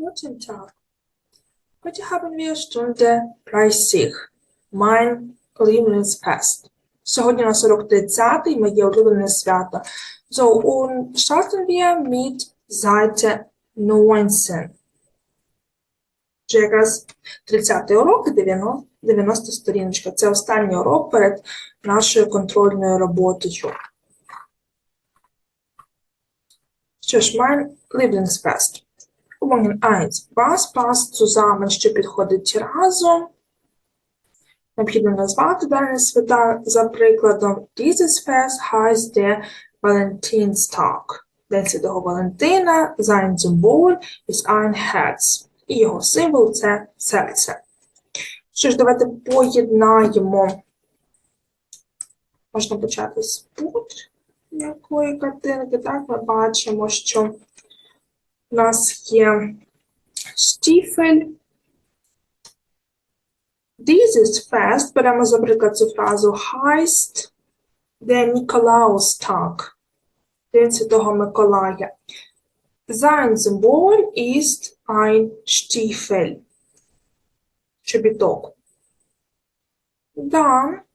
Guten Tag. Heute haben wir Stunde 30. Mein Lieblingsfest. Сьогодні на 40-30 моє улюблене свято. So, und starten wir mit Seite 19. Вже якраз 30 урок, 90, 90 сторіночка. Це останній урок перед нашою контрольною роботою. Що ж, mein Lieblingsfest. Übungen 1. Was passt zusammen, що підходить разом? Необхідно назвати дані свята за прикладом. Dieses Fest heißt der Valentinstag. День Святого Валентина, sein Symbol ist ein Herz. І його символ це серце. Що ж, давайте поєднаємо. Можна почати з будь-якої картинки. Так, ми бачимо, що у нас є штіфель. Dieses Fest, беремо, за приклад, цю фразу heißt der Nikolaustag, День Святого Миколая. Sein Symbol ist ein Stiefel. Чобіток. Dann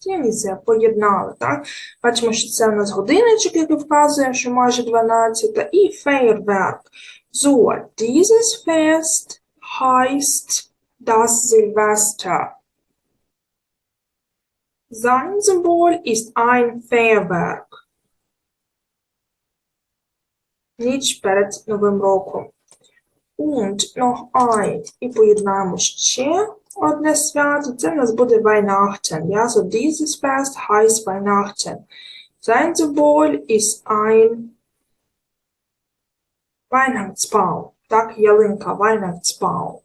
Тімізія поєднали, так? Бачимо, що це у нас годинничок, який вказує, що майже 12, і фейерверк. So, dieses Fest heißt das Silvester. Sein Symbol ist ein Feuerwerk. Ніч перед Новим роком. Und noch ein. І поєднаємо ще одне свято. Це в нас буде Weihnachten. Ja, so dieses Fest heißt Weihnachten. Sein Symbol ist ein Weihnachtsbaum. Так, ялинка, Weihnachtsbaum.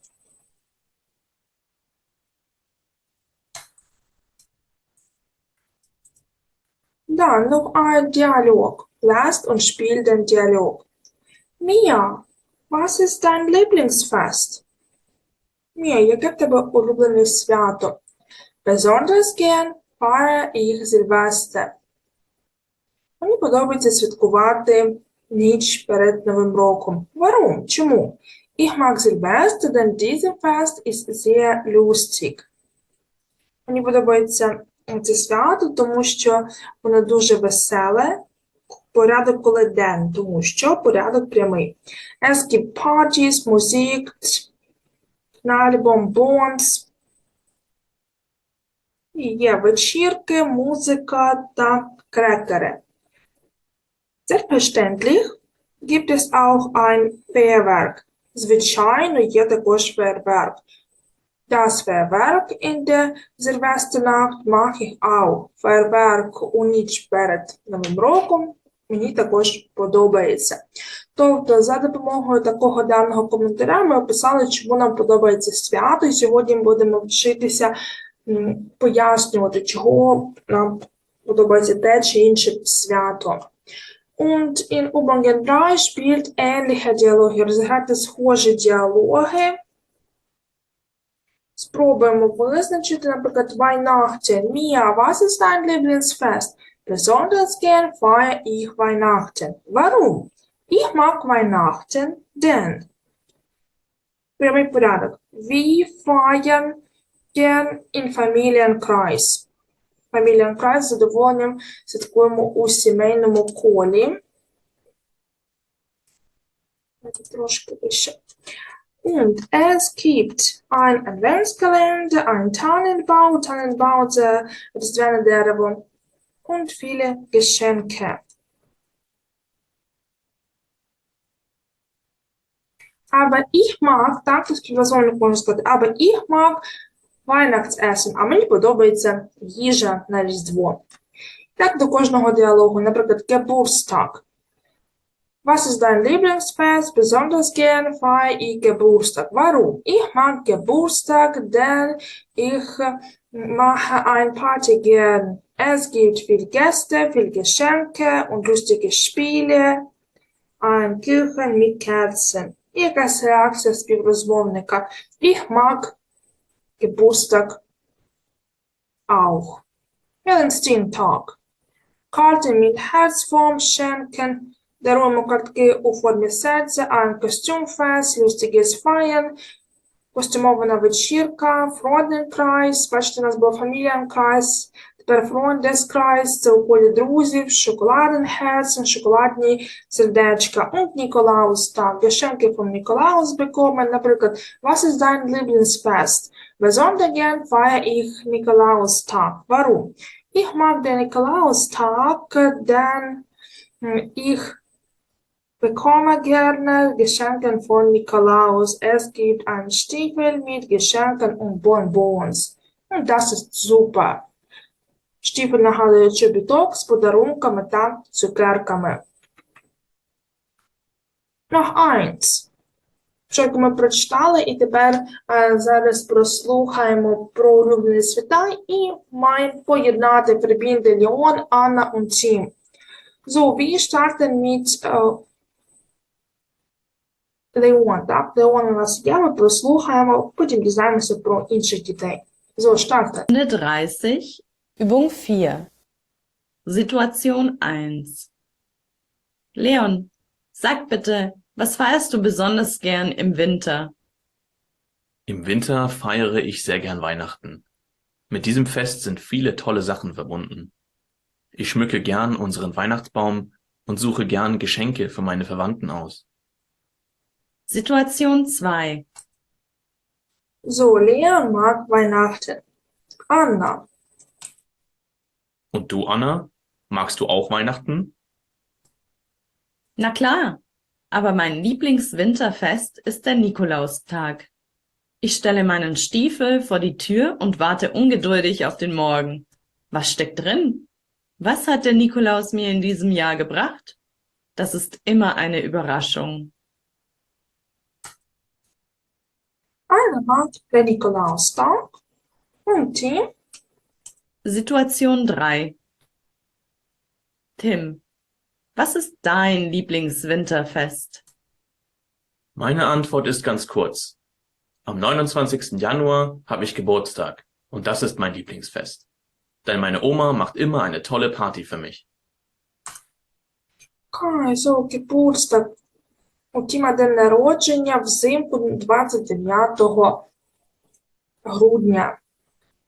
Dann noch ein Dialog. Lasst uns spielen den Dialog. Mia, was ist dein Lieblingsfest? Mia, яке в тебе улюблене свято? Besonders gern feiere ich. Мені подобається святкувати ніч перед Новим роком. Warum? Чому? Ich mag Silvester, denn dieses Fest ist sehr lustig. Мені подобається це свято, тому що воно дуже веселе. Порядок коли день, тому що порядок прямий. Es gibt Partys, Musik, Knallbonbons. І є вечірки, музика та крекери. Selbstverständlich gibt es auch ein Feuerwerk. Звичайно, є також фейерверк. Das Feuerwerk in der Silvesternacht mache ich auch. Фейерверк у ніч перед Новим роком мені також подобається. Тобто, за допомогою такого даного коментаря ми описали, чому нам подобається свято, і сьогодні будемо вчитися пояснювати, чого нам подобається те чи інше свято. Und in Übungen 3 spielt ähnliche Dialoge. Розіграти схожі діалоги. Спробуємо визначити, наприклад, Weihnachten. Mia, was ist dein Lieblingsfest? Besonders gern feiere ich Weihnachten. Warum? Ich mag Weihnachten, denn. Прямий порядок. Wir feiern gern in Familienkreis. Familienkreis з задоволенням святкуємо у сімейному колі. Давайте Трошки вище. Und es gibt ein Adventskalender, ein Tannenbaum, Tannenbaum це різдвяне дерево, und viele Geschenke. Aber ich mag, так, тут співзвольник можна сказати, aber ich mag Weihnachtsessen, а мені подобається їжа на Різдво. Так до кожного діалогу, наприклад, Geburtstag. Was ist dein Lieblingsfest? Besonders gern feiere ich Geburtstag. Warum? Ich mag Geburtstag, denn ich mache ein Party gern. Es gibt viele Gäste, viele Geschenke und lustige Spiele. Ein Kuchen mit Kerzen. І якась реакція співрозмовника. Ich mag Geburtstag auch. Valentinstag. Karten mit Herzform schenken. Даруємо картки у формі серця, ein Kostümfest, lustiges Feiern, костюмована вечірка, Freundenkreis, бачите, у нас був Familienkreis, тепер Freundeskreis, це у колі друзів, Schokoladenherzen, шоколадні сердечка, und Nikolaustag, Geschenke vom Nikolaus bekommen, наприклад, was ist dein Lieblingsfest? Besonders gern feiere ich Nikolaustag. Warum? Ich mag den Nikolaustag, denn hm, ich bekomme gerne Geschenke von Nikolaus. Es gibt einen Stiefel mit Geschenken und Bonbons. Und das ist super. Штіфель нагадує чобіток з подарунками та цукерками. Noch eins. Вчора ми прочитали, і тепер е, зараз прослухаємо про улюблені свята і маємо поєднати Verbinde Anna und Tim. So, wir starten mit äh, Leon, так? Leon у нас є, ми прослухаємо, потім дізнаємося про інших дітей. So, starten. 30, Übung 4. Situation 1. Leon, sag bitte, was feierst du besonders gern im Winter? Im Winter feiere ich sehr gern Weihnachten. Mit diesem Fest sind viele tolle Sachen verbunden. Ich schmücke gern unseren Weihnachtsbaum und suche gern Geschenke für meine Verwandten aus. Situation 2. So, Leon mag Weihnachten. Anna, Und du, Anna? Magst du auch Weihnachten? Na klar, aber mein Lieblingswinterfest ist der Nikolaustag. Ich stelle meinen Stiefel vor die Tür und warte ungeduldig auf den Morgen. Was steckt drin? Was hat der Nikolaus mir in diesem Jahr gebracht? Das ist immer eine Überraschung. Anna mag den Nikolaustag. Und Tim? Situation 3. Tim, was ist dein Lieblingswinterfest? Meine Antwort ist ganz kurz. Am 29. Januar habe ich Geburtstag und das ist mein Lieblingsfest. Denn meine Oma macht immer eine tolle Party für mich. Кай, so, Geburtstag. У Тіма день народження взимку 29 грудня.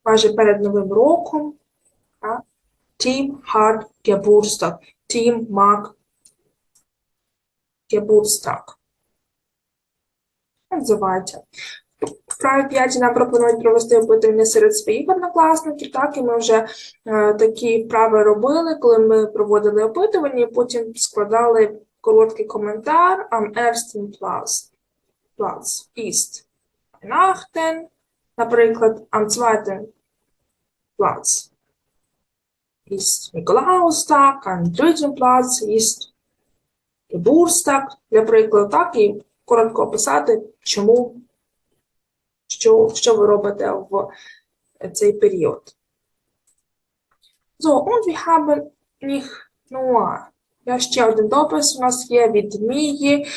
Майже перед Новим роком. Так? Тім hat Geburtstag. Тім mag Geburtstag. Називається. В праві 5 нам пропонують провести опитування серед своїх однокласників, так, і ми вже е, такі вправи робили, коли ми проводили опитування, і потім складали короткий коментар am ersten Platz, Platz ist Weihnachten, наприклад, am zweiten Ist Nikolaustag, am dritten Platz ist Geburtstag, для прикладу, так, і коротко описати, чому, що, ви робите в цей період. So, und wir haben nicht nur Я ще один допис у нас є від Мії,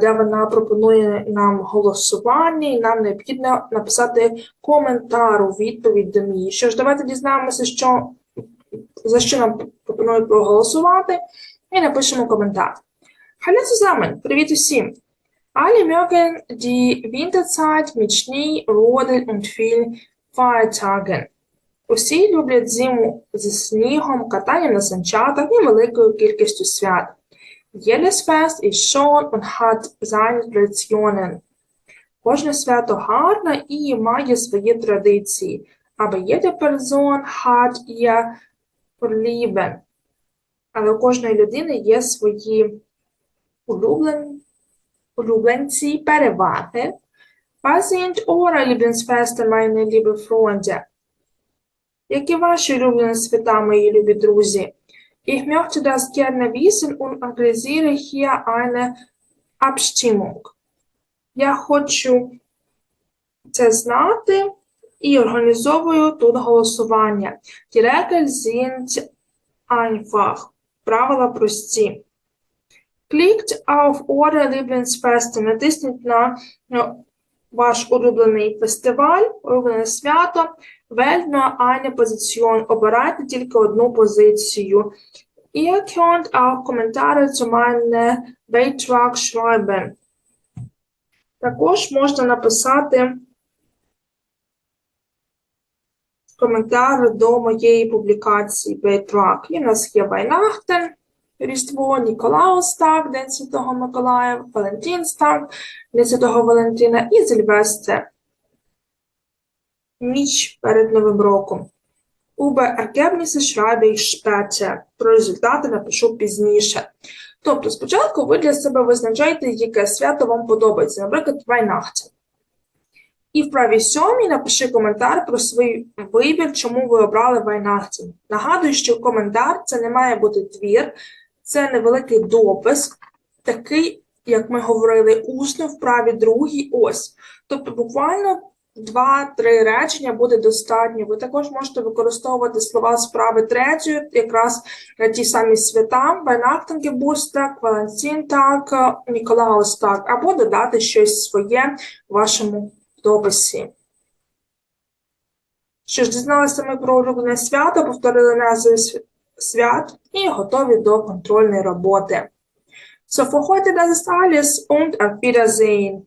де вона пропонує нам голосування, і нам необхідно написати коментар у відповідь до Мії. Що ж, давайте дізнаємося, що, за що нам пропонують проголосувати, і напишемо коментар. Hallo zusammen, привіт усім! Alle mögen die Winterzeit mit Schnee, Rodeln und vielen Feiertagen. Усі люблять зиму зі снігом, катанням на санчатах і великою кількістю свят. Jedes Fest ist schön und hat. Кожне свято гарне і має свої традиції, aber jede Person hat ihr Vorlieben. Але у кожної людини є свої улюблен... улюбленці, переваги. Was sind eure Lieblingsfeste, meine liebe? Які ваші улюблені свята, мої любі друзі? Ich möchte das gerne wissen und organisiere hier eine Abstimmung. Я хочу це знати і організовую тут голосування. Die Regeln sind einfach. Правила прості. Klickt auf eure Lieblingsfeste. Натисніть на ну, ваш улюблений фестиваль, улюблене свято. Nur eine Position. Обирайте тільки одну позицію. Ihr könnt auch Kommentare zu meinem Beitrag schreiben. Також можна написати коментар до моєї публікації Beitrag. І в нас є Weihnachten, Різдво, Ніколаустаг, День Святого Миколая, Валентинстаг, День Святого Валентина і Сильвестр. Ніч перед Новим роком. Über Ergebnisse schreibe ich später. Про результати напишу пізніше. Тобто, спочатку ви для себе визначаєте, яке свято вам подобається, наприклад, Weihnachten. І в правій сьомій напиши коментар про свій вибір, чому ви обрали Weihnachten. Нагадую, що коментар це не має бути твір, це невеликий допис, такий, як ми говорили, усно в правій другій ось. Тобто, буквально два-три речення буде достатньо. Ви також можете використовувати слова з прави третьої, якраз на ті самі свята, Weihnachten, Geburtstag, Valentinstag, Nikolaustag, або додати щось своє в вашому дописі. Що ж, дізналися ми про улюблене свято, повторили назви свят і готові до контрольної роботи. So, für heute das ist alles und auf Wiedersehen.